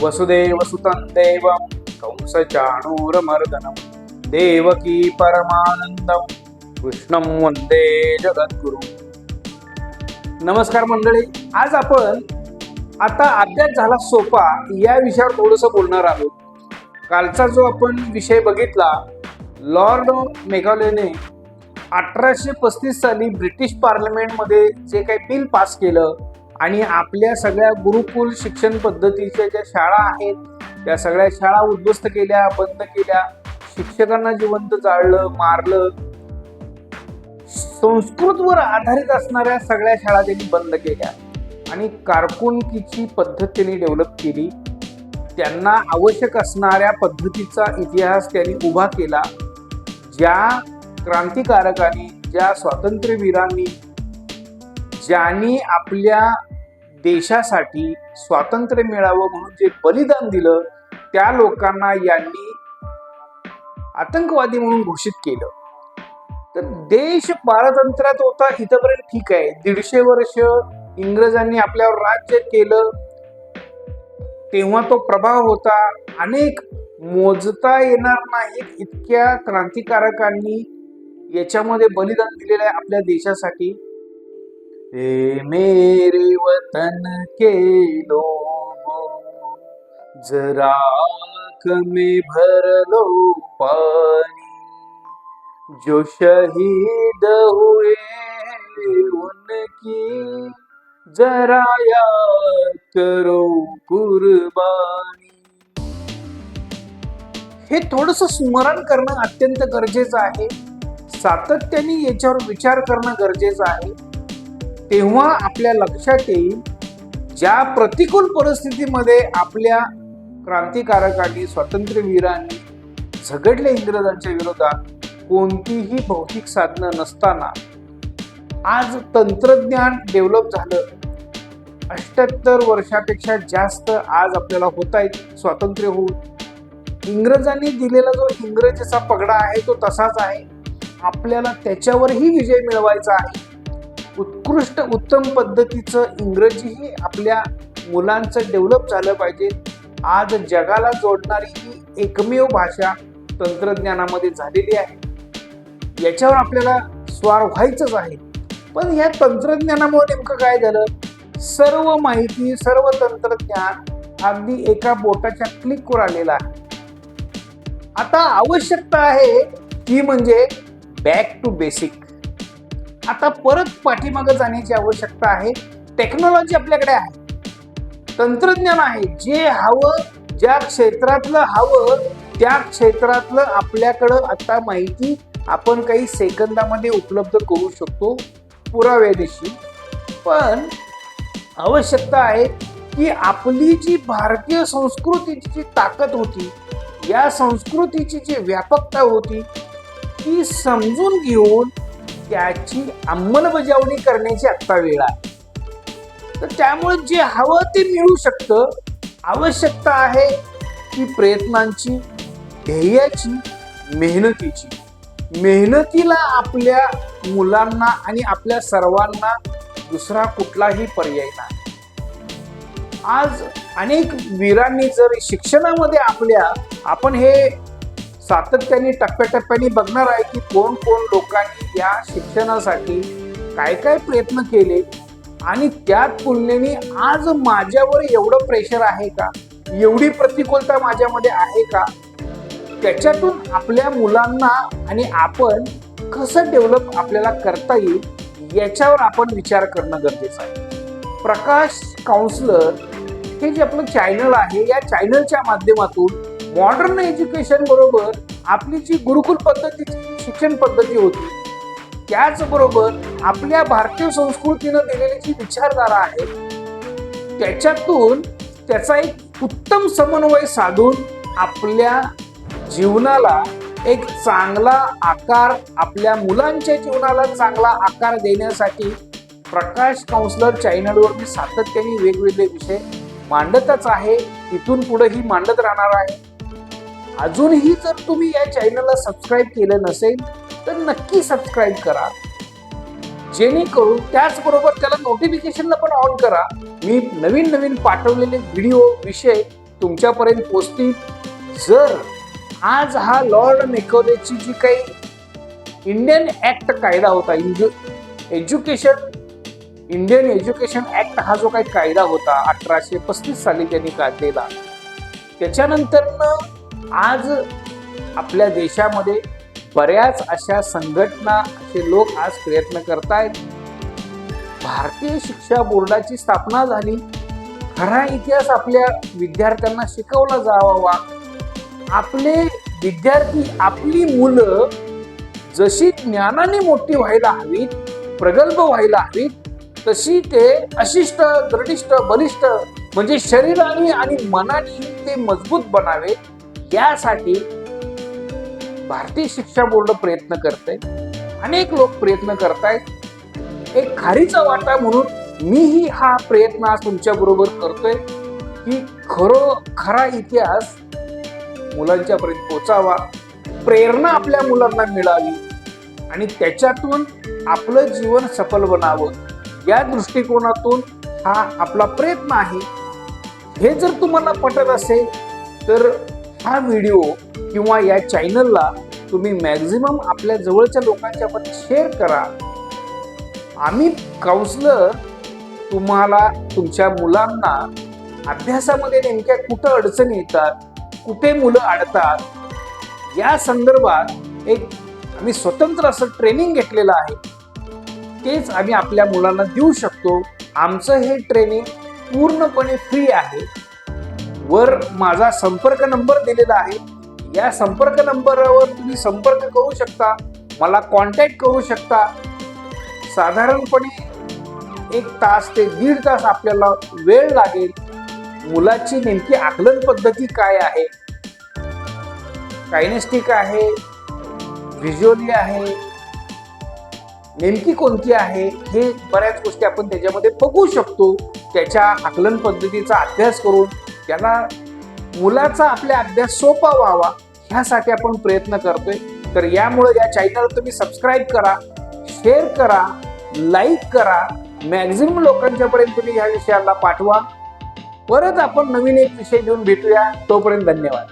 वसुदेव सुतं देवं कंसचाणूरमर्दनं देवकी परमानंदं कृष्णं वंदे जगद्गुरु। नमस्कार मंडळी आज आपण आता अभ्यास झाला सोपा या विषयावर थोडंसं बोलणार आहोत. कालचा जो आपण विषय बघितला लॉर्ड मेघालयने अठराशे पस्तीस साली ब्रिटिश पार्लमेंटमध्ये जे काही बिल पास केलं आणि आपल्या सगळ्या गुरुकुल शिक्षण पद्धतीच्या ज्या शाळा आहेत त्या सगळ्या शाळा उद्ध्वस्त केल्या बंद केल्या शिक्षकांना जिवंत जाळलं मारलं संस्कृतवर आधारित असणाऱ्या सगळ्या शाळा त्यांनी बंद केल्या. आणि कारकुनकीची पद्धत त्यांनी डेव्हलप केली. त्यांना आवश्यक असणाऱ्या पद्धतीचा इतिहास त्यांनी उभा केला. ज्या क्रांतिकारकांनी ज्या स्वातंत्र्यवीरांनी ज्यांनी आपल्या देशासाठी स्वातंत्र्य मिळावं म्हणून जे बलिदान दिलं त्या लोकांना यांनी आतंकवादी म्हणून घोषित केलं. तर देश पारतंत्र्यात होता इथपर्यंत ठीक आहे. दीडशे वर्ष इंग्रजांनी आपल्यावर राज्य केलं तेव्हा तो प्रभाव होता. अनेक मोजता येणार नाहीत इतक्या क्रांतिकारकांनी याच्यामध्ये बलिदान दिलेलं आहे आपल्या देशासाठी. ए मेरे वतन के लोगों जरा में भर लो पानी। जो शहीद हुए उनकी जरा याद करो कुर्बानी। हे थोडस स्मरण करणं अत्यंत गरजेचं आहे. सातत्याने याच्यावर विचार करणं गरजेचं आहे. तेव्हा आपल्या लक्षात येईल ज्या प्रतिकूल परिस्थितीमध्ये आपल्या क्रांतिकारकांनी स्वातंत्र्यवीरांनी झगडले इंग्रजांच्या विरोधात कोणतीही भौतिक साधनं नसताना आज तंत्रज्ञान डेव्हलप झालं. अष्ट्याहत्तर वर्षापेक्षा जास्त आज आपल्याला होत आहेत स्वातंत्र्य होऊन. इंग्रजांनी दिलेला जो इंग्रजीचा पगडा आहे तो तसाच आहे. आपल्याला त्याच्यावरही विजय मिळवायचा आहे. उत्कृष्ट उत्तम पद्धतीचं इंग्रजीही आपल्या मुलांचं डेव्हलप झालं पाहिजे. आज जगाला जोडणारी ही एकमेव भाषा तंत्रज्ञानामध्ये झालेली आहे. याच्यावर आपल्याला स्वार व्हायचंच आहे. पण ह्या तंत्रज्ञानामुळे नेमकं काय झालं? सर्व माहिती सर्व तंत्रज्ञान अगदी एका बोटाच्या क्लिकवर आलेला आहे. आता आवश्यकता आहे ती म्हणजे बॅक टू बेसिक आता परत पाठीमागं जाण्याची आवश्यकता आहे. टेक्नॉलॉजी आपल्याकडे आहे. तंत्रज्ञान आहे. जे हवं ज्या क्षेत्रातलं हवं त्या क्षेत्रातलं आपल्याकडं आता माहिती आपण काही सेकंदामध्ये उपलब्ध करू शकतो. पुराव्यादेशी पण आवश्यकता आहे की आपली जी भारतीय संस्कृतीची जी ताकद होती या संस्कृतीची जी व्यापकता होती ती समजून घेऊन त्याची अंमलबजावणी करण्याची आत्ता वेळ आहे. तर त्यामुळे जे हवं ते मिळू शकतं. आवश्यकता आहे की प्रयत्नांची ध्येयाची मेहनतीची. मेहनतीला आपल्या मुलांना आणि आपल्या सर्वांना दुसरा कुठलाही पर्याय नाही. आज अनेक वीरांनी जर शिक्षणामध्ये आपल्या आपण हे सातत्याने टप्प्याटप्प्याने बघणार आहे की कोण कोण लोकांनी या शिक्षणासाठी काय काय प्रयत्न केले आणि त्या तुलनेने आज माझ्यावर एवढं प्रेशर आहे का? एवढी प्रतिकूलता माझ्यामध्ये आहे का? त्याच्यातून आपल्या मुलांना आणि आपण कसं डेव्हलप आपल्याला करता येईल याच्यावर आपण विचार करणं गरजेचं आहे. प्रकाश काउन्सलर हे जे आपलं चॅनल आहे या चॅनलच्या माध्यमातून मॉडर्न एज्युकेशन बरोबर आपली जी गुरुकुल पद्धतीची शिक्षण पद्धती होती त्याचबरोबर आपल्या भारतीय संस्कृतीनं दिलेली जी विचारधारा आहे त्याच्यातून त्याचा एक उत्तम समन्वय साधून आपल्या जीवनाला एक चांगला आकार आपल्या मुलांच्या जीवनाला चांगला आकार देण्यासाठी प्रकाश काउन्सलर चॅनलवर मी सातत्याने वेगवेगळे विषय मांडतच आहे. तिथून पुढेही मांडत राहणार आहे. अजूनही जर तुम्ही या चॅनलला सबस्क्राईब केलं नसेल तर नक्की सबस्क्राईब करा. जेणेकरून त्याचबरोबर त्याला नोटिफिकेशनला पण ऑन करा. मी नवीन नवीन पाठवलेले व्हिडिओ विषय तुमच्यापर्यंत पोचतील. जर आज हा लॉर्ड मेकोलेची जी काही इंडियन ऍक्ट कायदा होता एज्युकेशन इंडियन एज्युकेशन ऍक्ट हा जो काही कायदा होता अठराशे पस्तीस साली त्यांनी काढलेला त्याच्यानंतरनं आज आपल्या देशामध्ये बऱ्याच अशा संघटना असे लोक आज प्रयत्न करतायत. भारतीय शिक्षा बोर्डाची स्थापना झाली. खरा इतिहास आपल्या विद्यार्थ्यांना शिकवला जावा आपले विद्यार्थी आपली मुलं जशी ज्ञानाने मोठी व्हायला हवीत प्रगल्भ व्हायला हवीत तशी ते अशिष्ट दृढिष्ट बलिष्ठ म्हणजे शरीराने आणि मनाने ते मजबूत बनावे यासाठी भारतीय शिक्षा बोर्ड प्रयत्न करते अनेक लोक प्रयत्न करतायत. एक खारीचा वाटा म्हणून मीही हा प्रयत्न आज तुमच्या बरोबर करतोय की खरो खरा इतिहास मुलांच्या पर्यंत पोचावा प्रेरणा आपल्या मुलांना मिळावी आणि त्याच्यातून आपलं जीवन सफल बनावं. या दृष्टिकोनातून हा आपला प्रयत्न आहे. हे जर तुम्हाला पटत असेल तर हा व्हिडिओ किंवा या चॅनलला तुम्ही मॅक्झिमम आपल्या जवळच्या लोकांच्या पण शेअर करा. आम्ही काउन्सलर तुम्हाला तुमच्या मुलांना अभ्यासामध्ये नेमक्या कुठं अडचणी येतात कुठे मुलं अडतात या संदर्भात एक आम्ही स्वतंत्र असं ट्रेनिंग घेतलेलं आहे. तेच आम्ही आपल्या मुलांना देऊ शकतो. आमचं हे ट्रेनिंग पूर्णपणे फ्री आहे. वर माझा संपर्क नंबर दिलेला आहे. या संपर्क नंबरवर तुम्ही संपर्क करू शकता मला कॉन्टॅक्ट करू शकता. साधारणपणे एक तास ते दीड तास आपल्याला वेळ लागेल. मुलाची नेमकी आकलन पद्धती काय आहे? कायनेस्टिक आहे? व्हिज्युअली आहे? नेमकी कोणती आहे? हे बऱ्याच गोष्टी आपण त्याच्यामध्ये बघू शकतो. त्याच्या आकलन पद्धतीचा अभ्यास करून त्याला मुलाचा आपला अभ्यास सोपा व्हावा ह्यासाठी आपण प्रयत्न करतोय. तर यामुळे या चॅनल तुम्ही सबस्क्राईब करा शेअर करा लाईक करा मॅक्झिमम लोकांच्यापर्यंत तुम्ही ह्या विषयाला पाठवा. परत आपण नवीन एक विषय घेऊन भेटूया. तोपर्यंत धन्यवाद.